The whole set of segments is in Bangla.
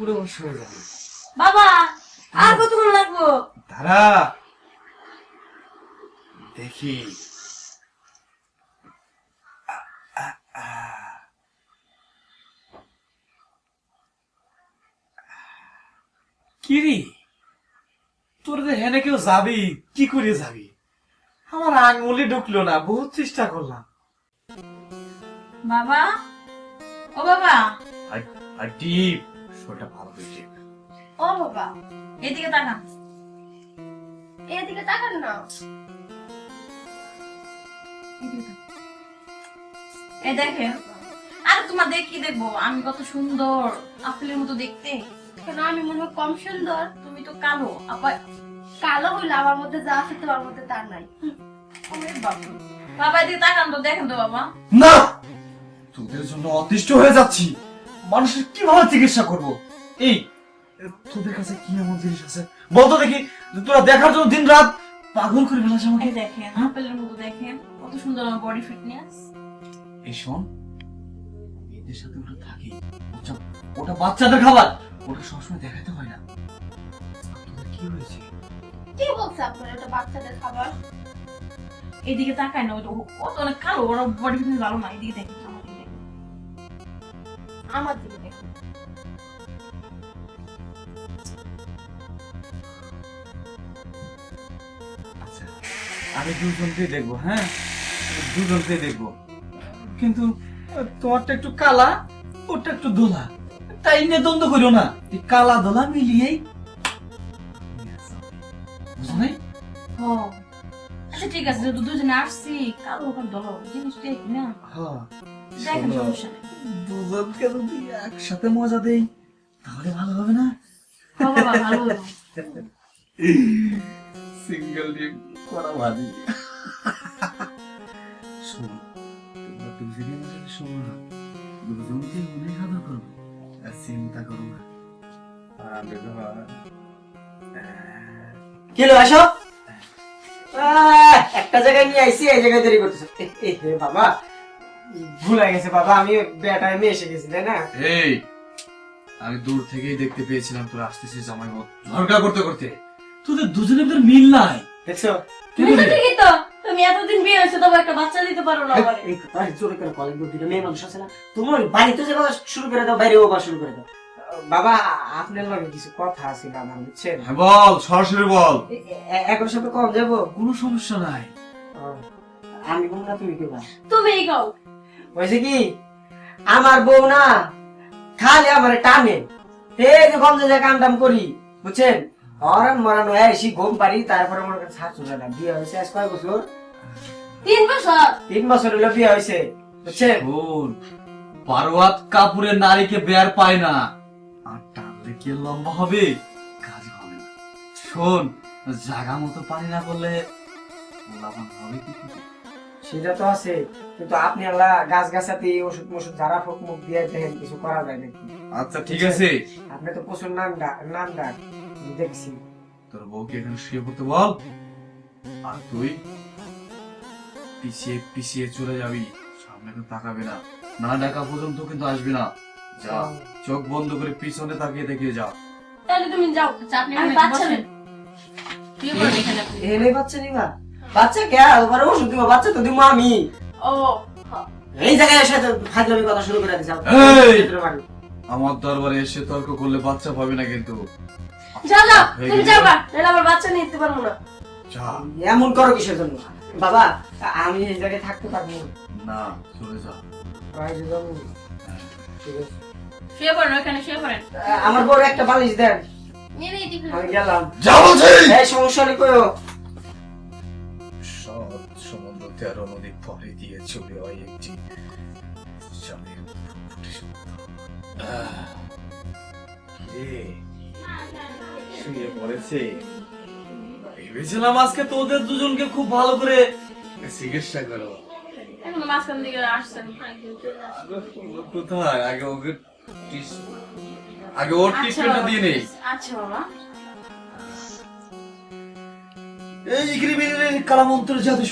পুরো হয়ে যাবে। বাবা আর কতক্ষণ লাগবো? দাঁড়া। দেখি। কিরি তোর যে হেনে কেউ যাবি কি করে যাবি? আমার আঙুলি ঢুকলো না বহুত চেষ্টা করলাম। বাবা ও বাবা। আর আর শোটা ভালো টিপ ও বাবা এদিকে তাকান। এদিকে তাকান না। এই দেখেন আর তোমার দেখ কি দেখব? আমি কত সুন্দর আপেলের মতো দেখতে। কেন আমি মনে হয় কম সুন্দর? তুমি তো কালো। আবার কালো হইলে আমার মধ্যে যা আছে তোমার মধ্যে তার নাই। বাবা। এদিকে তাকান তো দেখেন তো বাবা। না! তোদের জন্য অতিষ্ঠ হয়ে যাচ্ছি। মানুষের কীভাবে চিকিৎসা করব? এই তোদের কাছে কি এমন জিনিস আছে? বলতো দেখি তোরা দেখার জন্য দিন রাত পাগল করে ফেলাস আমাকে। দেখেন আপেলের মতো দেখেন কত সুন্দর আমার বডি ফিটনেস এই শোন এদের সাথে ওটা থাকে। ওটা ওটা বাচ্চাদের খাবার ওটা সবসময় দেখাতে হয় না। তোদের কি হয়েছে? কি বলছে আপনার এটা বাচ্চাদের খাবার? এদিকে তাকায় না ওটা ও তো অনেক কালো ওর বডি ফিটনেস ভালো না এদিকে দেখেন। আমার দিকে। আমি দুজনকেই দেখব হ্যাঁ? দুজনকেই দেখব। কিন্তু তোমারটা একটু কালা ওটা একটু দোলা। তাই নিয়ে দ্বন্দ্ব করিও না। এই কালা দোলা মিলিয়েই বুঝো নাই? আচ্ছা ঠিক আছে যেহেতু দুজনে আসছি কালো ওখানে দলো জিনিসটা না হ্যাঁ। দেখেন সমস্যা নেই। দুজনকে যদি একসাথে মজা দেই তাহলে ভালো হবে না? হ্যাঁ। সিঙ্গেল ডিম করা ভালো শোনো তোমরা দুজনে মিলে শোনো না দুজনকে অনেক আদর করব আর চিন্তা করো না। আরে বাবা। কিলো আসো? একটা জায়গায় নিয়ে আইসি এই জায়গায় দেরি করতেছো। হে বাবা ভুল হয়ে গেছে বাবা আমি বেটা আমি এসে গেছি তাই না? এই আমি দূর থেকেই দেখতে পেয়েছিলাম তোরা আসতেছিস জামাই মত ঝরকা করতে করতে। তোদের দুজনের ভিতর মিল নাই। দেখছ? তুমি এতদিন বিয়ে হয়েছে তবে একটা বাচ্চা দিতে পারো না করে মেয়ে মানুষ আছে না তোমার বাড়িতে যে শুরু করে দাও বাইরে বাবা শুরু করে দাও। বাবা আপনার লগে কিছু কথা আছে বুঝছেন? হ্যাঁ বল সরাসরি বল। এ- এ- এখন সাথে কম যাব। কোনো সমস্যা নাই। আমি না তুমি কও। কি আমার বউ না খালি আমার টানে। এই যে গঞ্জে যে কাম টাম করি বুঝছেন? মরানো এসি ঘুম পারি তারপরে মনে করেন ছাড় চলে না বিয়ে হয়েছে আজ কয় বছর? তিন বছর। তিন বছর হলো বিয়ে হয়েছে বুঝছেন শোন পারওয়াত কাপুরের নারীকে বের পায় না। আর টানলে কি লম্বা হবে? কাজ হবে না। শোন জাগা মতো পানি না করলে লাভবান হবে কি সেটা তো আছে কিন্তু আপনি আল্লাহ গাছ গাছাতে ওষুধ মষুধ যারা ফুক মুখ দিয়ে দেখেন কিছু করা যায় নাকি? আচ্ছা ঠিক আছে। আপনি তো প্রচুর নাম ডাক নাম ডাক দেখছি তোর বউকে এখানে শুয়ে পড়তে বল। আর তুই পিছিয়ে পিছিয়ে চলে যাবি সামনে তো তাকাবে না। না ডাকা পর্যন্ত কিন্তু আসবি না। যা চোখ বন্ধ করে পিছনে তাকিয়ে তাকিয়ে যা। তাহলে তুমি যাও আচ্ছা, আমি বাচ্চা নেন বিয়ে এখানে আপনি। বাচ্চা নিবা। বাচ্চা কে? ওবার ওষুধ দিবা বাচ্চা তো দিব আমি। ও এই জায়গায় এসে ফাজলামি কথা শুরু করে দিছে। আমার দরবারে এসে তর্ক করলে বাচ্চা পাবে না কিন্তু। যাও যাও তুমি যাবা নাহলে আমার বাচ্চা নিতে পারব না। এমন করো কিসের জন্য? বাবা আমি এই জায়গায় থাকতে পারব না। না চলে যা বাইরে যাব। ঠিক আছে। শুয়ে পড়েন ওখানে শুয়ে পড়েন আমার বড় একটা বালিশ দেন। নিয়ে আমি গেলাম। যা বলছি! এই সমস্যা নেই কইও। সব সমুদ্র তেরো নদী পরে দিয়ে চলে হয় একটি স্বামীর ফুটফুটে শব্দ। শুয়ে পড়েছে। ভেবেছিলাম আজকে তোদের দুজনকে খুব ভালো করে চিকিৎসা করো। আসছেন কোথায়? আগে ওকে আগে ওর আচ্ছা ট্রিটমেন্টটা দিয়ে নেই। আচ্ছা বাবা। এই কালামন্ত্র জাদু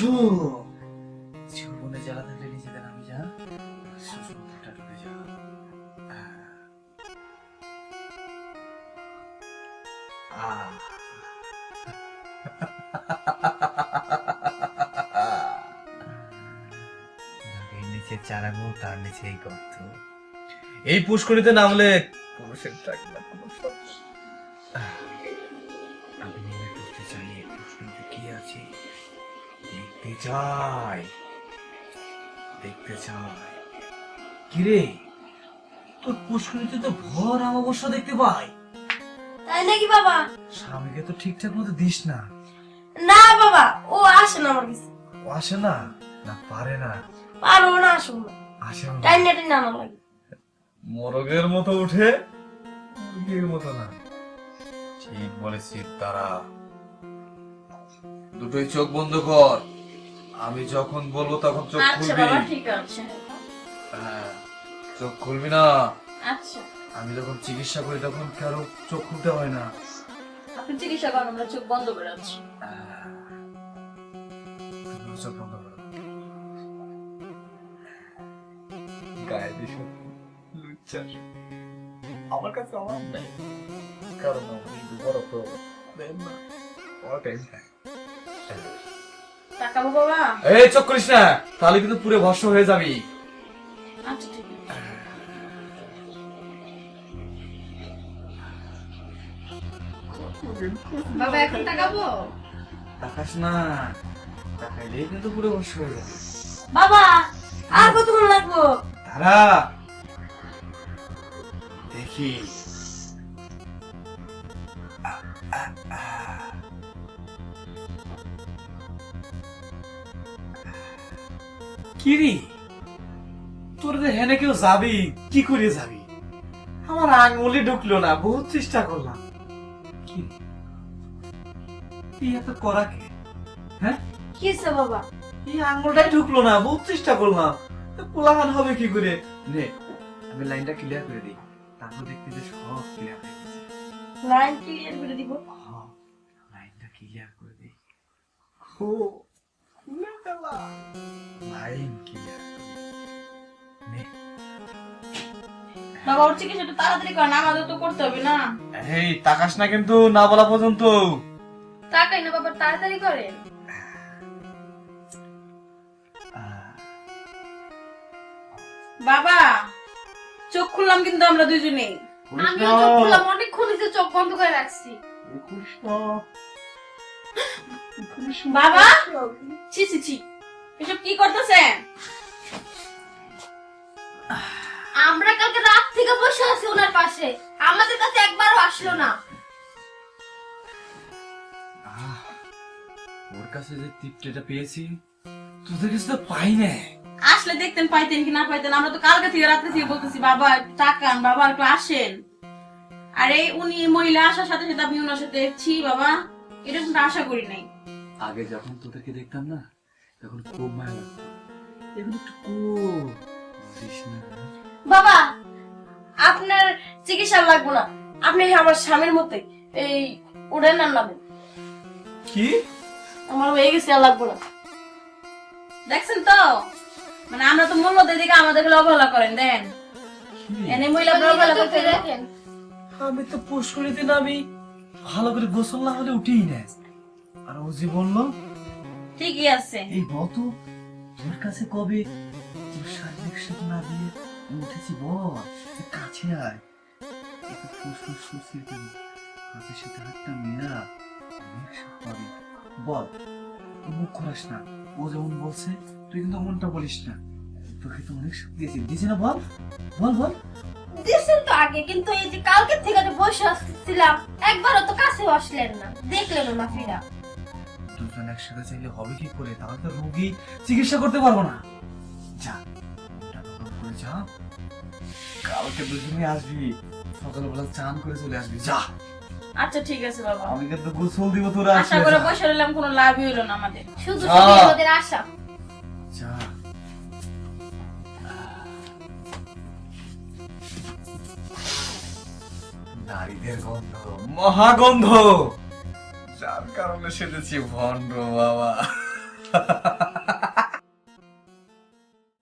নিচে চারাবো, তার নিচে এই গর্ত। এই পুষ্করিতে নামলে পুরুষের থাকে না কোনো আমি নেমে পড়তে চাই, এই পুষ্করিতে কি আছে? দেখতে চাই। দেখতে চাই। কিরে? তোর পুষ্করিতে তো ভর অমাবস্যা দেখতে পাই। তাই নাকি বাবা? স্বামীকে তো ঠিকঠাক মতো দিস না। না বাবা ও আসে না আমার কাছে। ও আসে না? না পারে না। পারব না আসব না। আসে না। টাইম নানা লাগে। মোরগের মতো উঠে মুরগির মতো না। ঠিক বলেছিস তারা। দুটোই চোখ বন্ধ কর। আমি যখন বলব তখন চোখ আচ্ছা খুলবি। ঠিক আছে। হ্যাঁ চোখ খুলবি না। আচ্ছা। আমি যখন চিকিৎসা করি তখন কারও চোখ খুলতে হয় না? আপনি চিকিৎসা করেন আমরা চোখ বন্ধ করে আছি। আহ, চোখ বন্ধ করো। গায়ে দিয়ে লুচ্চা আমার কাছে আমার নেই। কারণ আমি বড় তো দেন না আমার টাইম নাই টাকাবো বাবা এই চোখ করিস না তাহলে কিন্তু পুরো ভস্ম হয়ে যাবি। আচ্ছা বাবা এখন তাকাবো? তাকাস না। তাকাইলেই কিন্তু পুরো হয়ে যাবে। বাবা আর কতক্ষণ লাগবো? তারা দেখি। কিরি তোর যে হেনে কেউ যাবি কি করে যাবি? আমার আঙুলি ঢুকলো না বহুত চেষ্টা করলাম। কি? এই এত করা কে? হ্যাঁ? কি হয়েছে বাবা? এই আঙুলটাই ঢুকলো না বহুত চেষ্টা করলাম। তো পোলাগান হবে কি করে? নে আমি লাইনটা ক্লিয়ার করে দিই। তারপর দেখতে যে সব ক্লিয়ার হয়ে গেছে। লাইন ক্লিয়ার করে দিব। হ্যাঁ, লাইনটা ক্লিয়ার করে দিই। ও লাইন ক্লিয়ার নে। বাবা ওর চিকিৎসাটা তাড়াতাড়ি করেন আমাদের তো করতে হবে না। এই তাকাস না কিন্তু না বলা পর্যন্ত। তাকাই না বাবা তাড়াতাড়ি করেন। বাবা চোখ খুললাম কিন্তু আমরা দুজনেই আমি চোখ খুললাম অনেকক্ষণ হয়েছে চোখ বন্ধ করে রাখছি। বাবা? ছি ছি ছি। এসব কি করতেছেন? আমরা কালকে রাত থেকে বসে আছি ওনার পাশে। আমাদের কাছে একবারও আসলো না। ওর কাছে যে পেয়েছি তোদের কাছে তো পাই না আসলে দেখতেন পাইতেন কি না পাইতেন আমরা তো কালকে থেকে রাত্রে থেকে বলতেছি বাবা একটু তাকান বাবা একটু আসেন। আর এই উনি মহিলা আসার সাথে সাথে আপনি ওনার সাথে ছি বাবা এরকম তো আশা করি নাই। আগে যখন তোদেরকে দেখতাম না তখন খুব মায়া লাগতো। এখন একটু বুঝিস না বাবা আপনার চিকিৎসা লাগবো না। আপনি আমার স্বামীর মতে এই উড়ে নাম নামেন। কি? আমার হয়ে গেছে আর লাগবো না। দেখছেন তো? মানে আমরা তো মূল্য দিয়ে দিকে আমাদেরকে অবহেলা করেন দেন। এনে মহিলা অবহেলা করতে দেখেন। আমি তো পুষ্করিতে নামি ভালো করে গোসল না হলে উঠেই না। আর ও যে বলল ঠিকই আছে। এই বত তোর কাছে কবে তোর শারীরিক সুখ না দিয়ে উঠেছি বল কাছে আয়। একটু ফুসফুস ফুসিয়ে দিন। হাতের সাথে হাতটা অনেক বল মুখ খোলাস না। ও যেমন বলছে তুই কিন্তু বলিস না। তোকে তো অনেক সুখ দিয়েছি দিয়েছি না বল? বল বল। দিয়েছেন তো আগে কিন্তু এই যে কালকে থেকে যে বসে আসছিলাম একবারও তো কাছেও আসলেন না। দেখলেন না ফিরা দুজন একসাথে চাইলে হবে কি করে? তাহলে তো রোগী চিকিৎসা করতে পারব না। যা যা কালকে দুজনে আসবি। সকালবেলা চান করে চলে আসবি। যা। আচ্ছা ঠিক আছে বাবা। আমি কিন্তু গোসল দিব তোরা আশা করে যা। বসে রইলাম কোনো লাভই হইল না আমাদের। শুধু শুধু আমাদের আশা। যা। নারীদের গন্ধ মহাগন্ধ। যার কারণে সেজেছি ভণ্ড বাবা।